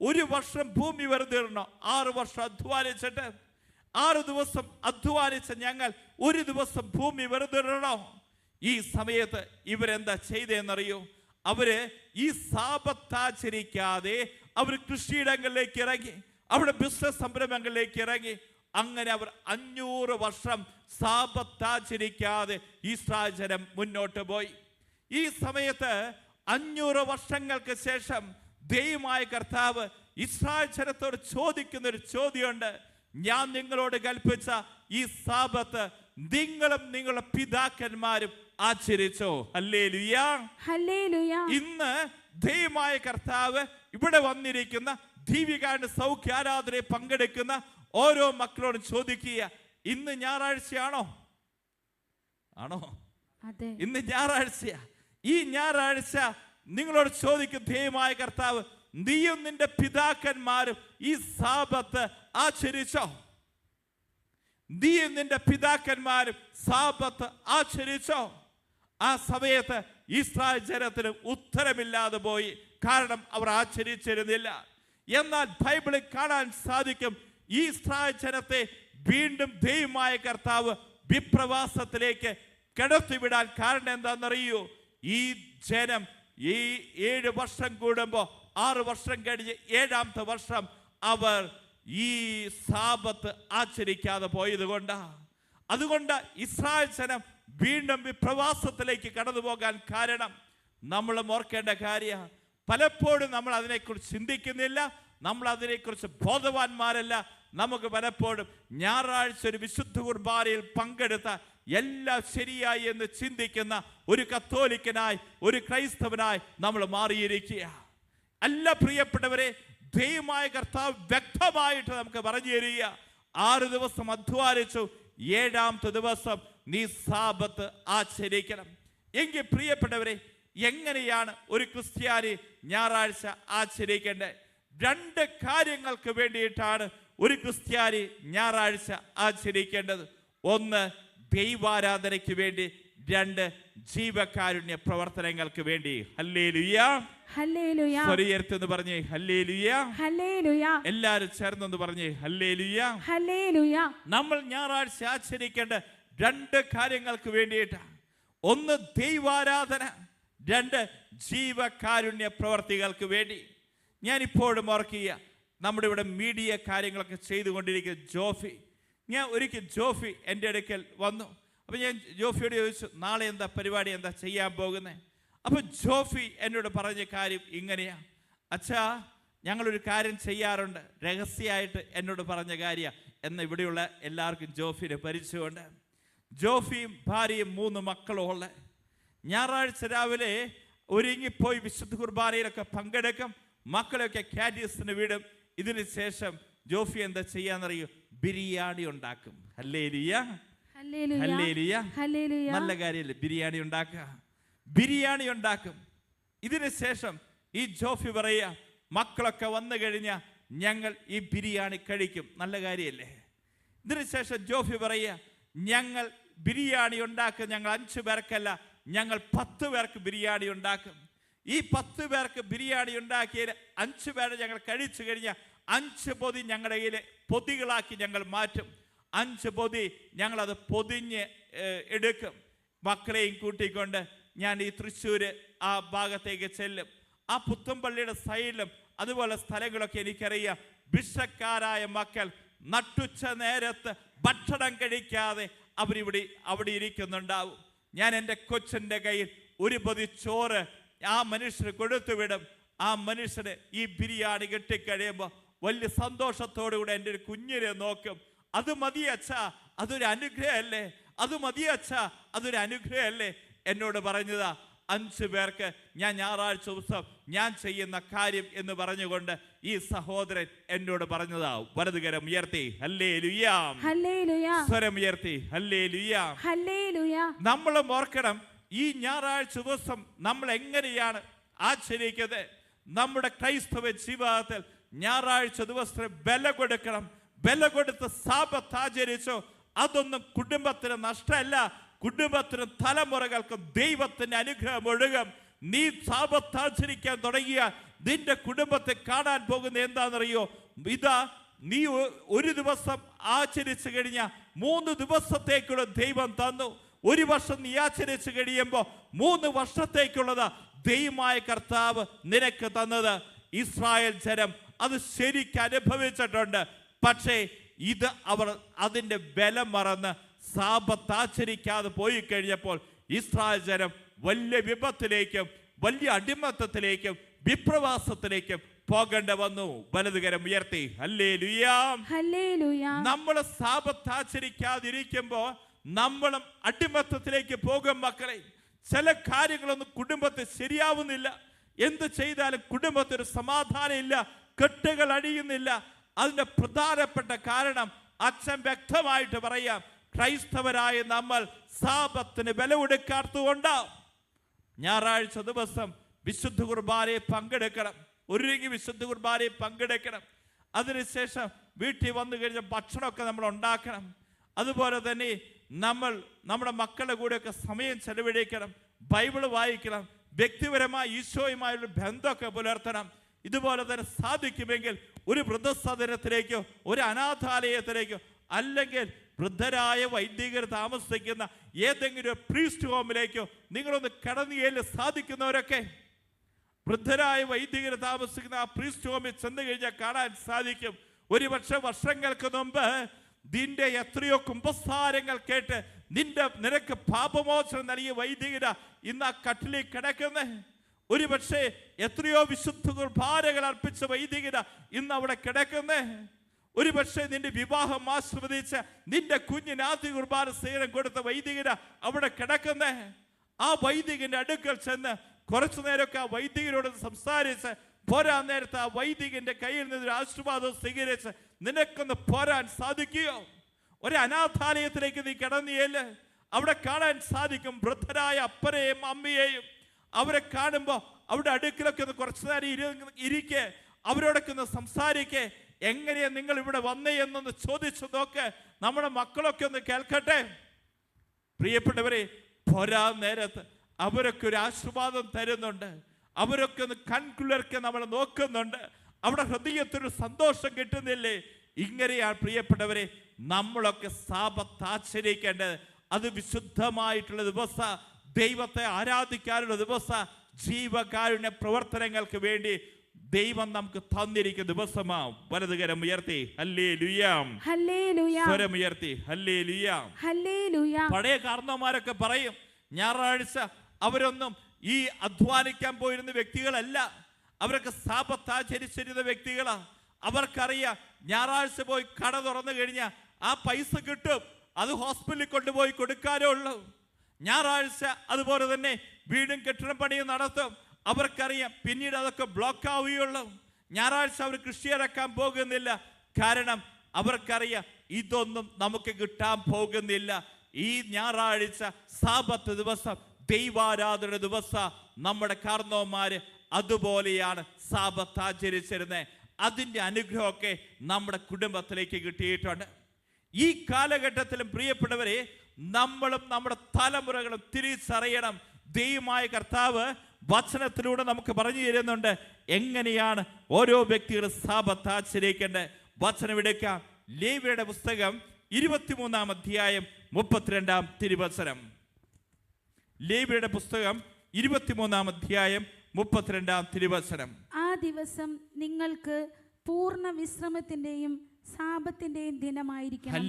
ഒരു വർഷം ഭൂമി വെറുതെ ഇടണോ? ആറ് വർഷം അധ്വാനിച്ചിട്ട് ആറ് ദിവസം അധ്വാനിച്ച ഞങ്ങൾ ഒരു ദിവസം ഭൂമി വെറുതെ ഇടണോ? ഈ സമയത്ത് ഇവരെന്താ ചെയ്തതെന്നറിയോ അവർ ഈ സാപത്താചരിക്കാതെ അവർ കൃഷിയിടങ്ങളിലേക്ക് ഇറങ്ങി അവിടെ ബിസിനസ് സംരംഭങ്ങളിലേക്ക് ഇറങ്ങി. അങ്ങനെ അവർ അഞ്ഞൂറ് വർഷം സാപത്താചരിക്കാതെ ഈ ജനം മുന്നോട്ട് പോയി. ഈ സമയത്ത് അഞ്ഞൂറ് വർഷങ്ങൾക്ക് ശേഷം ദൈവമായ കർത്താവ് ഇസ്രായേൽ ജനത്തോട് ചോദിക്കുന്ന ഒരു ചോദ്യമുണ്ട്. ഞാൻ നിങ്ങളോട് കൽപ്പിച്ച ഈ സാപത്ത് നിങ്ങളും നിങ്ങളുടെ പിതാക്കന്മാരും ആചരിച്ചോ? അല്ലേ ലുയാ ഹല്ലേലൂയ. ഇന്ന് ദൈവമായ കർത്താവ് ഇവിടെ വന്നിരിക്കുന്ന ദീപികാന്റെ സൗഖ്യാരാധനയെ പങ്കെടുക്കുന്ന ഓരോ മക്കളോടും ചോദിക്കുക ഇന്ന് ഞായറാഴ്ചയാണോ? ആണോ? ഇന്ന് ഞായറാഴ്ചയാ. ഈ ഞായറാഴ്ച നിങ്ങളോട് ചോദിക്കും ദൈവമായ കർത്താവ് നീയും നിന്റെ പിതാക്കന്മാരും ഈ സാപത്ത് ആചരിച്ചോ? നീയും നിന്റെ പിതാക്കന്മാരും സാപത്ത് ആചരിച്ചോ? ആ സമയത്ത് ഇസ്രായേൽ ജനത്തിന് ഉത്തരമില്ലാതെ പോയി. കാരണം അവർ ആചരിച്ചിരുന്നില്ല. എന്നാൽ ബൈബിളിൽ കാണാൻ സാധിക്കും ഈ ഇസ്രായേൽ ജനത്തെ വീണ്ടും ദൈവമായ കർത്താവ് വിപ്രവാസത്തിലേക്ക് കിടത്തിവിടാൻ കാരണം എന്താണെന്നറിയോ? ഈ ജനം ഈ ഏഴ് വർഷം കൂടുമ്പോൾ ആറ് വർഷം കഴിഞ്ഞ് ഏഴാമത്തെ വർഷം അവർ ഈ സാപത്ത് ആചരിക്കാതെ പോയത് കൊണ്ടാ. അതുകൊണ്ട് ഇസ്രായേൽ ജനം വീണ്ടും വിപ്രവാസത്തിലേക്ക് കടന്നു പോകാൻ കാരണം നമ്മൾ ഓർക്കേണ്ട കാര്യം. പലപ്പോഴും നമ്മൾ അതിനെക്കുറിച്ച് ചിന്തിക്കുന്നില്ല നമ്മൾ അതിനെക്കുറിച്ച് ബോധവാന്മാരല്ല. നമുക്ക് പലപ്പോഴും ഞായറാഴ്ച ഒരു വിശുദ്ധ കുർബാനയിൽ പങ്കെടുത്ത എല്ലാം ശരിയായി എന്ന് ചിന്തിക്കുന്ന ഒരു കത്തോലിക്കനായി ഒരു ക്രൈസ്തവനായി നമ്മൾ മാറിയിരിക്കുക അല്ല പ്രിയപ്പെട്ടവരെ ദൈവമായ കർത്താവ് വ്യക്തമായിട്ട് നമുക്ക് പറഞ്ഞു തരിക ആറ് ദിവസം അധ്വാനിച്ചു ഏഴാമത്തെ ദിവസം നീ സാപത്ത് ആചരിക്കണം. എങ്കിൽ പ്രിയപ്പെട്ടവരെ എങ്ങനെയാണ് ഒരു ക്രിസ്ത്യാനി ഞായറാഴ്ച ആചരിക്കേണ്ടത്? രണ്ട് കാര്യങ്ങൾക്ക് വേണ്ടിയിട്ടാണ് ഒരു ക്രിസ്ത്യാനി ഞായറാഴ്ച ആചരിക്കേണ്ടത് ഒന്ന് ദൈവാരാധനയ്ക്ക് വേണ്ടി രണ്ട് ജീവകാരുണ്യ പ്രവർത്തനങ്ങൾക്ക് വേണ്ടി. എന്ന് പറഞ്ഞേ എല്ലാരും ചേർന്നെന്ന് പറഞ്ഞേ നമ്മൾ ഞായറാഴ്ച ആചരിക്കേണ്ട രണ്ട് കാര്യങ്ങൾക്ക് വേണ്ടിയിട്ടാണ് ഒന്ന് ദൈവാരാധന രണ്ട് ജീവകാരുണ്യ പ്രവർത്തികൾക്ക് വേണ്ടി. ഞാൻ ഇപ്പോഴും ഓർക്കുക നമ്മുടെ ഇവിടെ മീഡിയ കാര്യങ്ങളൊക്കെ ചെയ്തുകൊണ്ടിരിക്കുന്ന ജോഫി. ഞാൻ ഒരിക്കൽ ജോഫി എന്റെ അടുക്കൽ വന്നു. അപ്പോൾ ഞാൻ ജോഫിയോട് ചോദിച്ചു നാളെ എന്താ പരിപാടി? എന്താ ചെയ്യാൻ പോകുന്നത് അപ്പോൾ ജോഫി എന്നോട് പറഞ്ഞ കാര്യം ഇങ്ങനെയാ. അച്ഛാ ഞങ്ങളൊരു കാര്യം ചെയ്യാറുണ്ട്. രഹസ്യമായിട്ട് എന്നോട് പറഞ്ഞ കാര്യ. എന്ന് ഇവിടെയുള്ള എല്ലാവർക്കും ജോഫിനെ പരിചയമുണ്ട്. ജോഫിയും ഭാര്യയും മൂന്ന് മക്കളും ഉള്ള. ഞായറാഴ്ച രാവിലെ ഒരുങ്ങിപ്പോയി വിശുദ്ധ കുർബാനയിലൊക്കെ പങ്കെടുക്കും. മക്കളെയൊക്കെ കാറ്റീസിന് വിടും. ഇതിന് ശേഷം ജോഫി എന്താ ചെയ്യാന്നറിയോ? ബിരിയാണി ഉണ്ടാക്കും. ഹല്ലേലിയ. ഹല്ലേലൂയ. നല്ല കാര്യമല്ലേ ബിരിയാണി ഉണ്ടാക്കുക. ബിരിയാണി ഉണ്ടാക്കും. ഇതിന് ശേഷം ഈ ജോഫി പറയുക മക്കളൊക്കെ വന്നു കഴിഞ്ഞാൽ ഞങ്ങൾ ഈ ബിരിയാണി കഴിക്കും. നല്ല കാര്യമല്ലേ ഇതിന് ശേഷം ജോഫി പറയുക ഞങ്ങൾ ബിരിയാണി ഉണ്ടാക്കും. ഞങ്ങൾ അഞ്ചു പേർക്കല്ല ഞങ്ങൾ പത്ത് പേർക്ക് ബിരിയാണി ഉണ്ടാക്കും. ഈ പത്ത് പേർക്ക് ബിരിയാണി ഉണ്ടാക്കിയതിൽ അഞ്ച് പേരെ ഞങ്ങൾ കഴിച്ചു കഴിഞ്ഞ അഞ്ച് പൊതി ഞങ്ങളുടെ കയ്യിൽ പൊതികളാക്കി ഞങ്ങൾ മാറ്റും. അഞ്ച് പൊതി ഞങ്ങളത് പൊതിഞ്ഞ് എടുക്കും. മക്കളെയും കൂട്ടിക്കൊണ്ട് ഞാൻ ഈ തൃശ്ശൂർ ആ ഭാഗത്തേക്ക് ചെല്ലും. ആ പുത്തമ്പള്ളിയുടെ സൈഡിലും അതുപോലെ സ്ഥലങ്ങളൊക്കെ എനിക്കറിയാം. ഭിക്ഷക്കാരായ മക്കൾ നട്ടുച്ച നേരത്ത് ഭക്ഷണം കഴിക്കാതെ അവരിവിടെ അവിടെ ഇരിക്കുന്നുണ്ടാവും. ഞാൻ എന്റെ കൊച്ചിന്റെ കയ്യിൽ ഒരു പൊതി ചോറ് ആ മനുഷ്യന് കൊടുത്തുവിടും ആ മനുഷ്യന് ഈ ബിരിയാണി കിട്ടിക്കഴിയുമ്പോൾ വലിയ സന്തോഷത്തോടു കൂടെ എന്റെ ഒരു കുഞ്ഞിനെ നോക്കും. അത് മതി അച്ഛാ അതൊരു അനുഗ്രഹമല്ലേ? അത് മതിയച്ഛ അതൊരു അനുഗ്രഹമല്ലേ? എന്നോട് പറഞ്ഞതാ. അഞ്ച് പേർക്ക് ഞാൻ ഞായറാഴ്ച ദിവസം ഞാൻ ചെയ്യുന്ന കാര്യം എന്ന് പറഞ്ഞുകൊണ്ട് ഈ സഹോദരൻ എന്നോട് പറഞ്ഞതാ. വലതുകരം ഉയർത്തി. ഹല്ലേ ലുയാം സ്വരം ഉയർത്തി. ഹല്ലേ ലുയാം നമ്മളും ഓർക്കണം ഈ ഞായറാഴ്ച ദിവസം നമ്മൾ എങ്ങനെയാണ് ആചരിക്കുന്നത്? നമ്മുടെ ക്രൈസ്തവ ജീവിതത്തിൽ ഞായറാഴ്ച ദിവസത്തെ ബല കൊടുക്കണം. ബല കൊടുത്ത് സാപത്ത് ആചരിച്ചോ? അതൊന്നും കുടുംബത്തിന് നഷ്ടമല്ല. കുടുംബത്തിനും തലമുറകൾക്കും ദൈവത്തിന്റെ അനുഗ്രഹം ഒഴുകും. നീ സാപത്ത് ആചരിക്കാൻ തുടങ്ങിയ നിന്റെ കുടുംബത്തെ കാണാൻ പോകുന്ന എന്താണെന്നറിയോ? ഇതാ നീ ഒരു ദിവസം ആചരിച്ചു കഴിഞ്ഞ മൂന്ന് ദിവസത്തേക്കുള്ള ദൈവം തന്നു. ഒരു വർഷം നീ ആചരിച്ചു കഴിയുമ്പോൾ മൂന്ന് വർഷത്തേക്കുള്ളത് ദൈവമായ കർത്താവ് നിനക്ക് തന്നത്. ഇസ്രായേൽ ജനം അത് ശരിക്കും അനുഭവിച്ചിട്ടുണ്ട്. പക്ഷേ ഇത് അവർ അതിന്റെ ബലം മറന്ന് സാപത്ത് ആചരിക്കാതെ പോയി കഴിഞ്ഞപ്പോൾ ഇസ്രായേൽ ജനം വലിയ വിപത്തിലേക്കും വലിയ അടിമത്തത്തിലേക്കും വിപ്രവാസത്തിലേക്കും പോകേണ്ട വന്നു. വലതുകരം ഉയർത്തി. അല്ലേ ലുയാം നമ്മൾ സാപത്ത് ആചരിക്കാതിരിക്കുമ്പോ നമ്മളും അടിമത്തത്തിലേക്ക് പോകും മക്കളെ. ചില കാര്യങ്ങളൊന്നും കുടുംബത്തിൽ ശരിയാവുന്നില്ല. എന്ത് ചെയ്താലും കുടുംബത്തിൽ ഒരു സമാധാനം ഇല്ല കെട്ടുകൾ അഴിയുന്നില്ല അതിന്റെ പ്രധാനപ്പെട്ട കാരണം അച്ഛൻ വ്യക്തമായിട്ട് പറയാം ക്രൈസ്തവരായ നമ്മൾ സാപത്തിന് വില കൊടുക്കാത്തുകൊണ്ടാവും ഞായറാഴ്ച ദിവസം വിശുദ്ധ കുർബാനയെ പങ്കെടുക്കണം. ഒരുങ്ങി വിശുദ്ധ കുർബാനയെ പങ്കെടുക്കണം. അതിനുശേഷം വീട്ടിൽ വന്നു കഴിഞ്ഞ ഭക്ഷണമൊക്കെ നമ്മൾ ഉണ്ടാക്കണം. അതുപോലെ തന്നെ നമ്മൾ നമ്മുടെ മക്കളുടെ കൂടെയൊക്കെ സമയം ചെലവഴിക്കണം ബൈബിൾ വായിക്കണം വ്യക്തിപരമായി ഈശോയുമായുള്ള ബന്ധമൊക്കെ പുലർത്തണം. ഇതുപോലെ തന്നെ സാധിക്കുമെങ്കിൽ ഒരു വൃദ്ധസദനത്തിലേക്കോ ഒരു അനാഥാലയത്തിലേക്കോ അല്ലെങ്കിൽ വൃദ്ധരായ വൈദികർ താമസിക്കുന്ന ഏതെങ്കിലും ഒരു പ്രീസ്റ്റ് ഹോമിലേക്കോ നിങ്ങളൊന്ന് കടന്നുകയിൽ സാധിക്കുന്നവരൊക്കെ. വൃദ്ധരായ വൈദികർ താമസിക്കുന്ന ആ പ്രീസ്റ്റ് ഹോമിൽ ചെന്ന് കഴിഞ്ഞാൽ കാണാൻ സാധിക്കും. ഒരുപക്ഷെ വർഷങ്ങൾക്ക് മുമ്പ് നിന്റെ എത്രയോ കുംഭസാരങ്ങൾ കേട്ട് നിന്റെ നിനക്ക് പാപമോചനം നൽകിയ വൈദികര ഇന്ന് ആ കട്ടിലിൽ ഒരു ഒരുപക്ഷെ എത്രയോ വിശുദ്ധ കുർബാനകൾ അർപ്പിച്ച വൈദികര ഇന്ന് അവിടെ കിടക്കുന്നേ. ഒരുപക്ഷെ നിന്റെ വിവാഹം ആസ്വദിച്ച് നിന്റെ കുഞ്ഞിന് കുർബാന സേനം കൊടുത്ത വൈദികര അവിടെ കിടക്കുന്നേ. ആ വൈദികന്റെ അടുക്കൽ ചെന്ന് കുറച്ചു നേരമൊക്കെ ആ വൈദികരോട് സംസാരിച്ച് പോരാ നേരത്തെ ആ വൈദികന്റെ കയ്യിൽ നിന്ന് ഒരു ആശീർവാദം സ്വീകരിച്ച് നിനക്കൊന്ന് പോരാൻ സാധിക്കുകയോ ഒരു അനാഥാലയത്തിലേക്ക് നീ കിടന്നിയല്ലേ അവിടെ കാണാൻ സാധിക്കും വൃദ്ധരായ അപ്പനെയും അമ്മയെയും. അവരെ കാണുമ്പോൾ അവിടെ അടുക്കിലൊക്കെ ഒന്ന് കുറച്ചു നേരം ഇരു ഇരിക്കെ. അവരോടൊക്കെ ഒന്ന് സംസാരിക്കെ. എങ്ങനെയാ നിങ്ങൾ ഇവിടെ വന്നേ എന്നൊന്ന് ചോദിച്ചു നോക്ക്. നമ്മുടെ മക്കളൊക്കെ ഒന്ന് കേൾക്കട്ടെ. പ്രിയപ്പെട്ടവരെ പോരാ നേരത്ത് അവരൊക്കെ ഒരു ആശീർവാദം തരുന്നുണ്ട്. അവരൊക്കെ ഒന്ന് കൺകുളിർക്കെ നമ്മളെ നോക്കുന്നുണ്ട്. അവിടെ ഹൃദയത്തിനൊരു സന്തോഷം കിട്ടുന്നില്ലേ? ഇങ്ങനെയാണ് പ്രിയപ്പെട്ടവരെ നമ്മളൊക്കെ സാപത്ത് അത് വിശുദ്ധമായിട്ടുള്ള ദിവസ ദൈവത്തെ ആരാധിക്കാനുള്ള ദിവസ ജീവകാരുണ്യ പ്രവർത്തനങ്ങൾക്ക് വേണ്ടി ദൈവം നമുക്ക് തന്നിരിക്കുന്ന ദിവസമാ വലതുകരം ഉയർത്തി ഹല്ലേ ലുയാം സ്വരം ഉയർത്തി ഹല്ലേ ലുയാം പഴയ കാരണവന്മാരൊക്കെ പറയും ഞായറാഴ്ച അവരൊന്നും ഈ അധ്വാനിക്കാൻ പോയിരുന്ന വ്യക്തികളല്ല. അവരൊക്കെ സാപത്താചരിച്ചിരുന്ന വ്യക്തികളാ. അവർക്കറിയാം ഞായറാഴ്ച പോയി കട തുറന്നു കഴിഞ്ഞാൽ ആ പൈസ കിട്ടും. അത് ഹോസ്പിറ്റലിൽ കൊണ്ടുപോയി കൊടുക്കാനേ ഉള്ളൂ. ഞായറാഴ്ച അതുപോലെ തന്നെ വീടും കെട്ടിടം പണിയും നടത്തും. അവർക്കറിയാം പിന്നീട് അതൊക്കെ ബ്ലോക്ക് ആവുകയുള്ളൂ. ഞായറാഴ്ച അവർ കൃഷി ഇറക്കാൻ പോകുന്നില്ല. കാരണം അവർക്കറിയാം ഇതൊന്നും നമുക്ക് കിട്ടാൻ പോകുന്നില്ല. ഈ ഞായറാഴ്ച സാപത്ത് ദിവസം ദൈവാരാധന ദിവസം നമ്മുടെ കാർന്നവന്മാര് അതുപോലെയാണ് സാപത്ത് ആചരിച്ചിരുന്നത് അതിന്റെ അനുഗ്രഹമൊക്കെ നമ്മുടെ കുടുംബത്തിലേക്ക് കിട്ടിയിട്ടുണ്ട്. ഈ കാലഘട്ടത്തിലും പ്രിയപ്പെട്ടവരെ നമ്മളും നമ്മുടെ തലമുറകളും തിരിച്ചറിയണം. ദൈവമായ കർത്താവ് വചനത്തിലൂടെ നമുക്ക് പറഞ്ഞു തരുന്നുണ്ട്. എങ്ങനെയാണ് ഓരോ വ്യക്തികളും സാപത്ത് ആചരിക്കേണ്ടത് വചനം എടുക്കാം ലേവിയുടെ പുസ്തകം ഇരുപത്തിമൂന്നാം അധ്യായം മുപ്പത്തിരണ്ടാം തിരുവചനം. ലേവിയുടെ പുസ്തകം ഇരുപത്തിമൂന്നാം അധ്യായം മുപ്പത്തിരണ്ടാം തിരുവചനം ആ ദിവസം നിങ്ങൾക്ക് പൂർണ വിശ്രമത്തിന്റെയും സാപത്തിന്റെയും ദിനമായിരിക്കണം.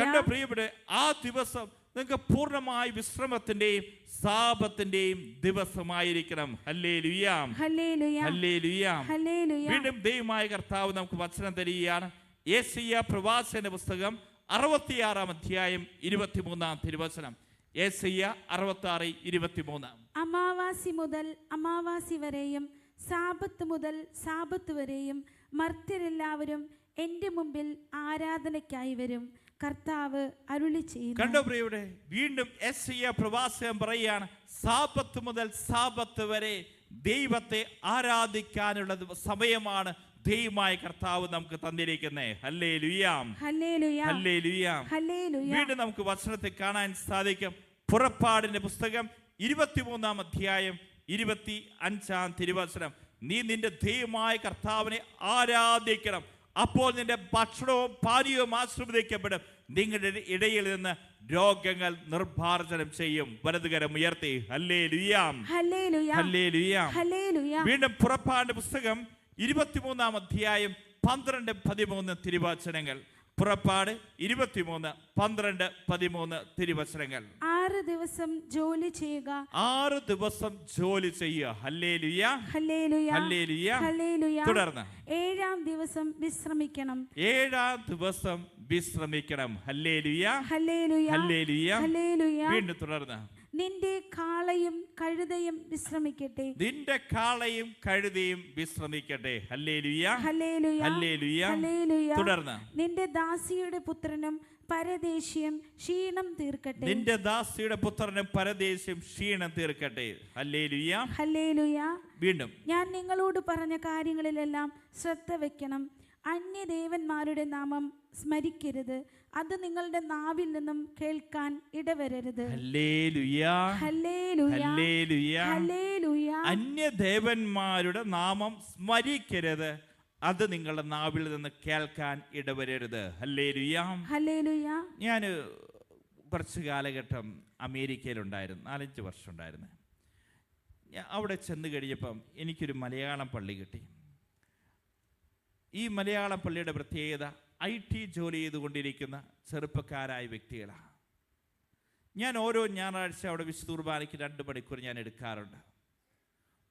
കണ്ടോ പ്രിയപ്പെട്ട ആ ദിവസം നിങ്ങൾക്ക് പൂർണമായി വിശ്രമത്തിന്റെയും സാപത്തിന്റെയും ദിവസമായിരിക്കണം. വീണ്ടും ദൈവമായ കർത്താവ് നമുക്ക് വചനം തരികയാണ്. ഏസിയ പ്രവാസന്റെ പുസ്തകം അറുപത്തിയാറാം അധ്യായം ഇരുപത്തിമൂന്നാം തിരുവചനം. അറുപത്തി ഇരുപത്തിമൂന്ന്. അമാവാസി മുതൽ അമാവാസി വരെയും സാപത്ത് മുതൽ സാപത്ത് വരെയും മർത്യരെല്ലാവരും എന്റെ മുമ്പിൽ ആരാധനയ്ക്കായി വരും. കർത്താവ് അരുളി ചെയ്യും കണ്ടോ പ്രിയയുടെ വീണ്ടും എസ് പ്രവാസം പറയുകയാണ് സാപത്ത് മുതൽ സാപത്ത് വരെ ദൈവത്തെ ആരാധിക്കാനുള്ള സമയമാണ് ദൈവമായ കർത്താവ് നമുക്ക് തന്നിരിക്കുന്നേ. ഹല്ലേ ലുയാം ഹല്ലേ ലുയാം വീണ്ടും നമുക്ക് വചനത്തിൽ കാണാൻ സാധിക്കും. പുറപ്പാടിന്റെ പുസ്തകം ഇരുപത്തിമൂന്നാം അധ്യായം ഇരുപത്തി അഞ്ചാം തിരുവത്സരം നീ നിന്റെ ദൈവമായ കർത്താവിനെ ആരാധിക്കണം. അപ്പോൾ നിന്റെ ഭക്ഷണവും പാനീയവും ആശ്രമിക്കപ്പെടും നിങ്ങളുടെ ഇടയിൽ നിന്ന് രോഗങ്ങൾ നിർഭാർജനം ചെയ്യും. വലതുകരം ഉയർത്തി. വീണ്ടും പുറപ്പാടിന്റെ പുസ്തകം ഇരുപത്തിമൂന്നാം അധ്യായം പന്ത്രണ്ട് പതിമൂന്ന് തിരുവചനങ്ങൾ. പുറപ്പാട് ഇരുപത്തിമൂന്ന് പന്ത്രണ്ട് പതിമൂന്ന് തിരുവചനങ്ങൾ ആറ് ദിവസം ജോലി ചെയ്യുക. ആറ് ദിവസം ജോലി ചെയ്യുക. തുടർന്ന്. ഏഴാം ദിവസം വിശ്രമിക്കണം. ഏഴാം ദിവസം വിശ്രമിക്കണം. ഹല്ലേലൂയ. ഹല്ലേലൂയ. വീണ്ടും തുടർന്ന്. നിന്റെ കാളയും കഴുതയും വിശ്രമിക്കട്ടെ. നിന്റെ കാളയും കഴുതയും വിശ്രമിക്കട്ടെ. തുടർന്ന്. നിന്റെ ദാസിയുടെ പുത്രനും പരദേശിയും ക്ഷീണം തീർക്കട്ടെ. നിന്റെ ദാസിയുടെ പുത്രനും പരദേശിയും ക്ഷീണം തീർക്കട്ടെ. വീണ്ടും. ഞാൻ നിങ്ങളോട് പറഞ്ഞ കാര്യങ്ങളിലെല്ലാം ശ്രദ്ധ വെക്കണം. അന്യദേവന്മാരുടെ നാമം സ്മരിക്കരുത്. അത് നിങ്ങളുടെ നാവിൽ നിന്നും കേൾക്കാൻ ഇടവരരുത്. അന്യദേവന്മാരുടെ നാമം സ്മരിക്കരുത്. അത് നിങ്ങളുടെ നാവിൽ നിന്ന് കേൾക്കാൻ ഇടവരരുത്. ഞാൻ കുറച്ച് കാലഘട്ടം അമേരിക്കയിലുണ്ടായിരുന്നു. നാലഞ്ച് വർഷം ഉണ്ടായിരുന്നു അവിടെ ചെന്ന് കഴിഞ്ഞപ്പം എനിക്കൊരു മലയാളം പള്ളി കിട്ടി. ഈ മലയാള പള്ളിയുടെ പ്രത്യേകത ഐ ടി ജോലി ചെയ്തുകൊണ്ടിരിക്കുന്ന ചെറുപ്പക്കാരായ വ്യക്തികളാണ്. ഞാൻ ഓരോ ഞായറാഴ്ച അവിടെ വിശുദ്ധ കുർബാനയ്ക്ക് രണ്ട് മണിക്കൂർ ഞാൻ എടുക്കാറുണ്ട്.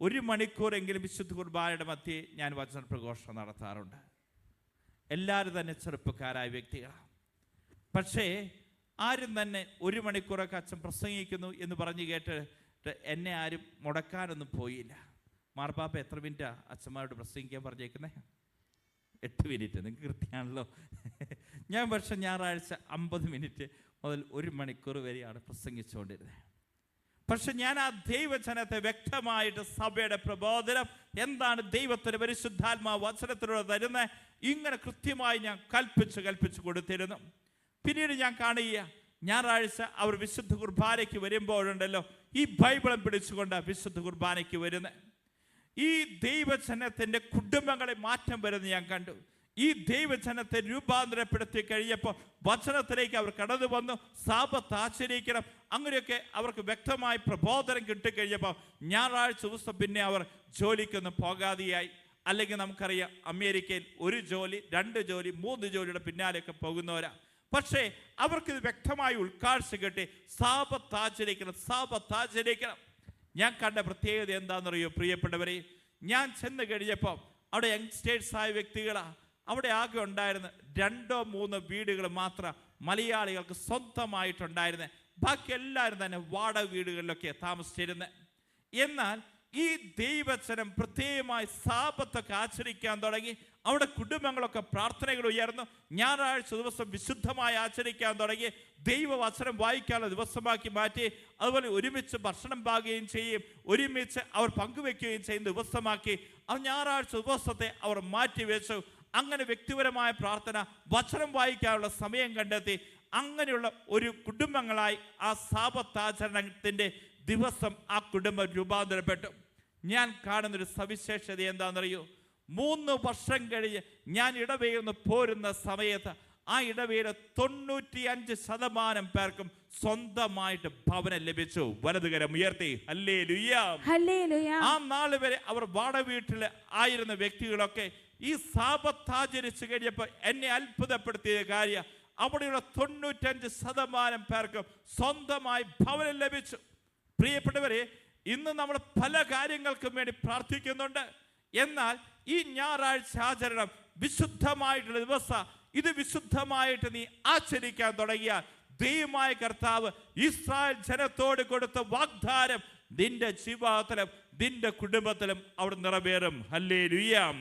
ഒരു മണിക്കൂറെങ്കിലും വിശുദ്ധ കുർബാനയുടെ മധ്യേ ഞാൻ വചന പ്രഘോഷണം നടത്താറുണ്ട്. എല്ലാവരും തന്നെ ചെറുപ്പക്കാരായ വ്യക്തികളാണ്. പക്ഷേ ആരും തന്നെ ഒരു മണിക്കൂറൊക്കെ അച്ഛൻ പ്രസംഗിക്കുന്നു എന്ന് പറഞ്ഞു കേട്ട് എന്നെ ആരും മുടക്കാനൊന്നും പോയില്ല. മാർപ്പാപ്പ എത്ര മിനിറ്റാണ് അച്ഛന്മാരോട് പ്രസംഗിക്കാൻ പറഞ്ഞേക്കുന്നേ? എട്ട് മിനിറ്റ്. നിങ്ങൾക്ക് കൃത്യമാണല്ലോ. ഞാൻ പക്ഷേ ഞായറാഴ്ച അമ്പത് മിനിറ്റ് മുതൽ ഒരു മണിക്കൂർ വരെയാണ് പ്രസംഗിച്ചുകൊണ്ടിരുന്നത്. പക്ഷെ ഞാൻ ആ ദൈവജനത്തെ വ്യക്തമായിട്ട് സഭയുടെ പ്രബോധനം എന്താണ് ദൈവത്തിന് പരിശുദ്ധാത്മാ വചനത്തിലൂടെ തരുന്ന ഇങ്ങനെ കൃത്യമായി ഞാൻ കൽപ്പിച്ച് കൽപ്പിച്ച് കൊടുത്തിരുന്നു. പിന്നീട് ഞാൻ കാണുക ഞായറാഴ്ച അവർ വിശുദ്ധ കുർബാനയ്ക്ക് വരുമ്പോഴുണ്ടല്ലോ ഈ ബൈബിളും പിടിച്ചുകൊണ്ട് വിശുദ്ധ കുർബാനയ്ക്ക് വരുന്നത്. ഈ ദൈവജനത്തിന്റെ കുടുംബങ്ങളെ മാറ്റം വരുന്ന ഞാൻ കണ്ടു. ഈ ദൈവജനത്തെ രൂപാന്തരപ്പെടുത്തി കഴിഞ്ഞപ്പോൾ വചനത്തിലേക്ക് അവർ കടന്നു വന്നു സാപത്ത് ആചരിക്കണം അങ്ങനെയൊക്കെ അവർക്ക് വ്യക്തമായി പ്രബോധനം കിട്ടിക്കഴിഞ്ഞപ്പോൾ ഞായറാഴ്ച ദിവസം പിന്നെ അവർ ജോലിക്കൊന്നും പോകാതെയായി. അല്ലെങ്കിൽ നമുക്കറിയാം അമേരിക്കയിൽ ഒരു ജോലി രണ്ട് ജോലി മൂന്ന് ജോലിയുടെ പിന്നാലെയൊക്കെ പോകുന്നവരാ. പക്ഷേ അവർക്കിത് വ്യക്തമായി ഉൾക്കാഴ്ച കിട്ടി സാപത്താചരിക്കണം സാപത്താചരിക്കണം ഞാൻ കണ്ട പ്രത്യേകത എന്താണെന്നറിയോ പ്രിയപ്പെട്ടവരെ? ഞാൻ ചെന്ന് കഴിഞ്ഞപ്പോൾ അവിടെ യങ്സ്റ്റേഴ്സ് ആയ വ്യക്തികളാ അവിടെ ആകെ ഉണ്ടായിരുന്ന രണ്ടോ മൂന്നോ വീടുകൾ മാത്രം മലയാളികൾക്ക് സ്വന്തമായിട്ടുണ്ടായിരുന്നത് ബാക്കി എല്ലാവരും തന്നെ വാടക വീടുകളിലൊക്കെ താമസിച്ചിരുന്നത് എന്നാൽ ഈ ദൈവചനം പ്രത്യേകമായി സാപത്തൊക്കെ ആചരിക്കാൻ തുടങ്ങി. അവിടെ കുടുംബങ്ങളൊക്കെ പ്രാർത്ഥനകൾ ഉയർന്നു. ഞായറാഴ്ച ദിവസം വിശുദ്ധമായി ആചരിക്കാൻ തുടങ്ങി. ദൈവവചനം വായിക്കാനുള്ള ദിവസമാക്കി മാറ്റി. അതുപോലെ ഒരുമിച്ച് ഭക്ഷണം പാകുകയും ചെയ്യും. ഒരുമിച്ച് അവർ പങ്കുവെക്കുകയും ചെയ്യുന്ന ദിവസമാക്കി. ആ ഞായറാഴ്ച ദിവസത്തെ അവർ മാറ്റിവെച്ചു. അങ്ങനെ വ്യക്തിപരമായ പ്രാർത്ഥന വചനം വായിക്കാനുള്ള സമയം കണ്ടെത്തി. അങ്ങനെയുള്ള ഒരു കുടുംബങ്ങളായി ആ സാപത്താചരണത്തിന്റെ ദിവസം ആ കുടുംബം രൂപാന്തരപ്പെട്ടു. ഞാൻ കാണുന്നൊരു സവിശേഷത എന്താണെന്നറിയോ? മൂന്ന് വർഷം കഴിഞ്ഞ് ഞാൻ ഇടവേന്ന് പോരുന്ന സമയത്ത് ആ ഇടവേല തൊണ്ണൂറ്റി അഞ്ച് ശതമാനം പേർക്കും സ്വന്തമായിട്ട് ഭവനം ലഭിച്ചു. വലതുകരം ഉയർത്തി. അല്ലേ ലുയ്യാം ആ നാളെ വരെ അവർ വാട വീട്ടിൽ ആയിരുന്ന വ്യക്തികളൊക്കെ ഈ സാപത്താചരിച്ചു കഴിഞ്ഞപ്പോൾ എന്നെ അത്ഭുതപ്പെടുത്തിയ കാര്യം അവിടെയുള്ള തൊണ്ണൂറ്റഞ്ച് ശതമാനം പേർക്കും സ്വന്തമായി ഭവനം ലഭിച്ചു. പ്രിയപ്പെട്ടവരെ ഇന്ന് നമ്മൾ പല കാര്യങ്ങൾക്കും വേണ്ടി പ്രാർത്ഥിക്കുന്നുണ്ട്. എന്നാൽ ഈ ഞായറാഴ്ച ആചരണം വിശുദ്ധമായിട്ടുള്ള ദിവസം. ഇത് വിശുദ്ധമായിട്ട് നീ ആചരിക്കാൻ തുടങ്ങിയാൽ ദൈവമായ കർത്താവ് ഇസ്രായേൽ ജനത്തോട് കൊടുത്ത വാഗ്ദാനം നിന്റെ ജീവിതത്തിലും നിന്റെ കുടുംബത്തിലും അവിടെ നിറവേറും. ഹല്ലേ ലുയാം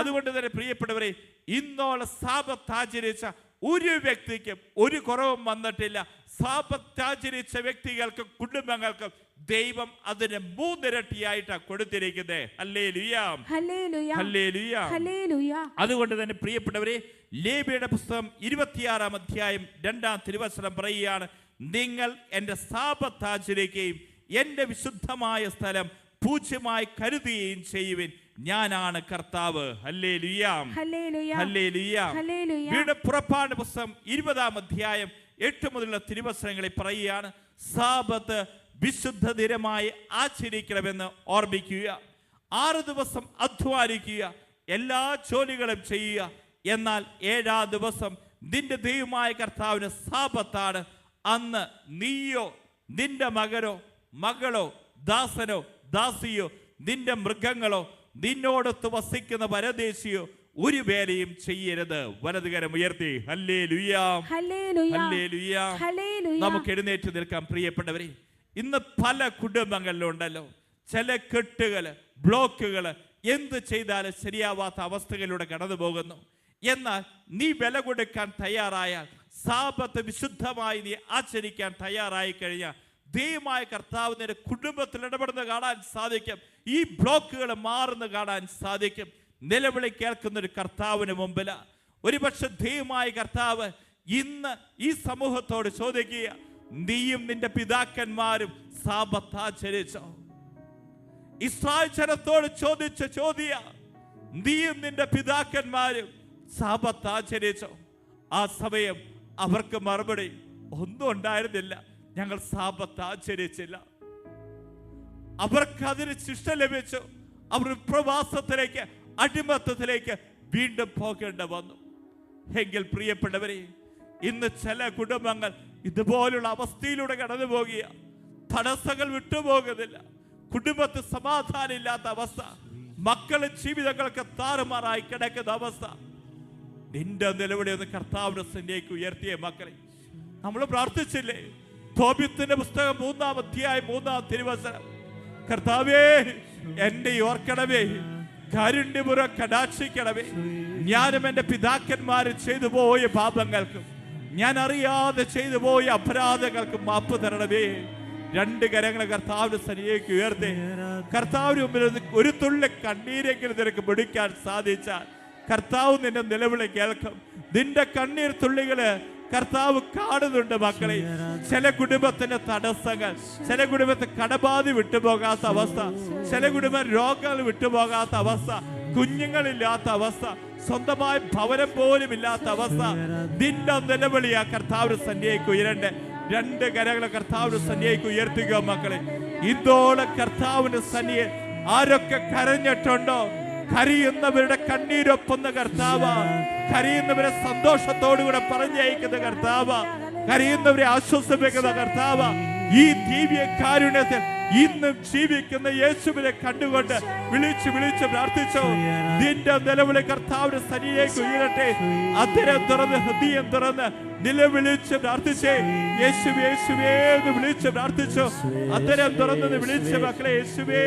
അതുകൊണ്ട് തന്നെ പ്രിയപ്പെട്ടവരെ ഇന്നോളം സാപത്താചരിച്ച ഒരു വ്യക്തിക്കും ഒരു കുറവും വന്നിട്ടില്ല. സാപത്താചരിച്ച വ്യക്തികൾക്കും കുടുംബങ്ങൾക്കും ദൈവം അതിന് മൂന്നിരട്ടിയായിട്ടാണ് കൊടുത്തിരിക്കുന്നത് അല്ലേ ലുയാം ഹല്ലേലൂയ. അല്ലേ ലുയാം ഹല്ലേലൂയ. അതുകൊണ്ട് തന്നെ പ്രിയപ്പെട്ടവരെ ലേബിയുടെ പുസ്തകം ഇരുപത്തിയാറാം അധ്യായം രണ്ടാം തിരുവസരം പറയുകയാണ് നിങ്ങൾ എന്റെ സാപത്താചരിക്കുകയും എന്റെ വിശുദ്ധമായ സ്ഥലം പൂജ്യമായി കരുതുകയും ചെയ്യുവിൻ. ഞാനാണ് കർത്താവ്. ഹല്ലേ ലുയാം ഹല്ലേ ലുയാം വീണ്ടും പുറപ്പാട് പുസ്തകം ഇരുപതാം അധ്യായം എട്ട് മുതലുള്ള തിരുവസനങ്ങളിൽ പറയുകയാണ് സാപത്ത് വിശുദ്ധ ദിനമായി ആചരിക്കണമെന്ന് ഓർമ്മിക്കുക. ആറ് ദിവസം അധ്വാനിക്കുക എല്ലാ ജോലികളും ചെയ്യുക. എന്നാൽ ഏഴാം ദിവസം നിന്റെ ദൈവമായ കർത്താവിന് സാപത്താണ് അന്ന് നീയോ നിന്റെ മകനോ മകളോ ദാസനോ ദാസിയോ നിന്റെ മൃഗങ്ങളോ നിന്നോടൊത്ത് വസിക്കുന്ന പരദേശിയോ ഒരു വേലയും ചെയ്യരുത്. വലതുകരം ഉയർത്തി. ഹല്ലേ ലുയാം നമുക്ക് എഴുന്നേറ്റ് നിൽക്കാം പ്രിയപ്പെട്ടവരെ. ഇന്ന് പല കുടുംബങ്ങളിലും ഉണ്ടല്ലോ ചില കെട്ടുകൾ ബ്ലോക്കുകൾ എന്ത് ചെയ്താലും ശരിയാവാത്ത അവസ്ഥകളിലൂടെ കടന്നു പോകുന്നു. എന്നാൽ നീ വില കൊടുക്കാൻ തയ്യാറായാൽ സാപത്ത് വിശുദ്ധമായി നീ ആചരിക്കാൻ തയ്യാറായി കഴിഞ്ഞാൽ ദൈവമായ കർത്താവ് നിന്റെ കുടുംബത്തിൽ ഇടപെടുന്ന കാണാൻ സാധിക്കും. ഈ ബ്ലോക്കുകൾ മാറുന്ന കാണാൻ സാധിക്കും. നിലവിളി കേൾക്കുന്ന ഒരു കർത്താവിന് മുമ്പിൽ ഒരുപക്ഷെ ദൈവമായ കർത്താവ് ഇന്ന് ഈ സമൂഹത്തോട് ചോദിക്കുക നീയും നിന്റെ പിതാക്കന്മാരും സാപത്താചരിച്ചോ ഇസ്രായേൽ ജനത്തോട് ചോദിച്ച ചോദ്യ നീയും നിന്റെ പിതാക്കന്മാരും സാപത്താചരിച്ചോ ആ സമയം അവർക്ക് മറുപടി ഒന്നും ഉണ്ടായിരുന്നില്ല. ഞങ്ങൾ സാപത്താചരിച്ചില്ല അവർക്ക് അതിന് ശിക്ഷ ലഭിച്ചു. അവർ പ്രവാസത്തിലേക്ക് അടിമത്തത്തിലേക്ക് വീണ്ടും പോകേണ്ട വന്നു. എങ്കിൽ പ്രിയപ്പെട്ടവരെ ഇന്ന് ചില കുടുംബങ്ങൾ ഇതുപോലുള്ള അവസ്ഥയിലൂടെ കടന്നു പോകുക. തടസ്സങ്ങൾ വിട്ടുപോകുന്നില്ല. കുടുംബത്തിൽ സമാധാനം ഇല്ലാത്ത അവസ്ഥ. മക്കളെ ജീവിതങ്ങൾക്ക് താറുമാറായി കിടക്കുന്ന അവസ്ഥ. നിന്റെ നിലവിളി ഒന്ന് കർത്താവിന്റെ സന്നിധിക്ക് ഉയർത്തിയ മക്കളെ. നമ്മൾ പ്രാർത്ഥിച്ചില്ലേ? തോപ്യത്തിന്റെ പുസ്തകം മൂന്നാം അധ്യായം മൂന്നാം തിരുവസനം കർത്താവേ എന്നെ ഓർക്കണമേ. കരുണ്യപുര കടാക്ഷിക്കണമേ. ഞാനും എന്റെ പിതാക്കന്മാരും ചെയ്തു പോയ പാപങ്ങൾക്കും. ഞാൻ അറിയാതെ ചെയ്തു പോയ അപരാധങ്ങൾക്ക് മാപ്പ് തരണമേ. രണ്ട് കരങ്ങളെ കർത്താവിന്റെ സനിയേക്ക് ഉയർത്തേ. കർത്താവിന് മുമ്പിൽ ഒരു തുള്ളി കണ്ണീരെങ്കിലും നിനക്ക് പിടിക്കാൻ സാധിച്ചാൽ കർത്താവ് നിന്റെ നിലവിളി കേൾക്കും. നിന്റെ കണ്ണീർ തുള്ളികൾ കർത്താവ് കാണുന്നുണ്ട് മക്കളെ. ചില കുടുംബത്തിന്റെ തടസ്സങ്ങൾ ചില കുടുംബത്തെ കടബാധി വിട്ടുപോകാത്ത അവസ്ഥ ചില കുടുംബം രോഗങ്ങൾ വിട്ടുപോകാത്ത അവസ്ഥ കുഞ്ഞുങ്ങളില്ലാത്ത അവസ്ഥ സ്വന്തമായ ഭവനം പോലും ഇല്ലാത്ത അവസ്ഥ. നിന്റെ നിലവിളിയ. കർത്താവിന് സന്ധ്യയ്ക്ക് ഉയരണ്ടേ. രണ്ട് കരകളെ കർത്താവിന് സന്ധ്യയ്ക്ക് ഉയർത്തുക മക്കളെ. ഇതോടെ കർത്താവിന്റെ സന്ധ്യ ആരൊക്കെ കരഞ്ഞിട്ടുണ്ടോ? കരിയുന്നവരുടെ കണ്ണീരൊപ്പുന്ന കർത്താവ. കരയുന്നവരെ സന്തോഷത്തോടുകൂടെ പറഞ്ഞയക്കുന്ന കർത്താവ. കരയുന്നവരെ ആശ്വസിപ്പിക്കുന്ന കർത്താവ. ഈ ദിവ്യ കാരുണ്യത്തിൽ ഇന്നും ജീവിക്കുന്ന യേശുവിനെ കണ്ടുകൊണ്ട് വിളിച്ച് വിളിച്ച് പ്രാർത്ഥിച്ചോ. നിന്റെ നിലവിളി കർത്താവിന്റെ സനിയിലേക്ക് ഉയരട്ടെ. അത്തരം തുറന്ന് ഹൃദയം തുറന്ന് നിലവിളിച്ച് പ്രാർത്ഥിച്ചേ. യേശു യേശുവേ എന്ന് വിളിച്ച് പ്രാർത്ഥിച്ചോ. അത്തരം തുറന്ന് വിളിച്ച് മക്കളെ യേശുവേ.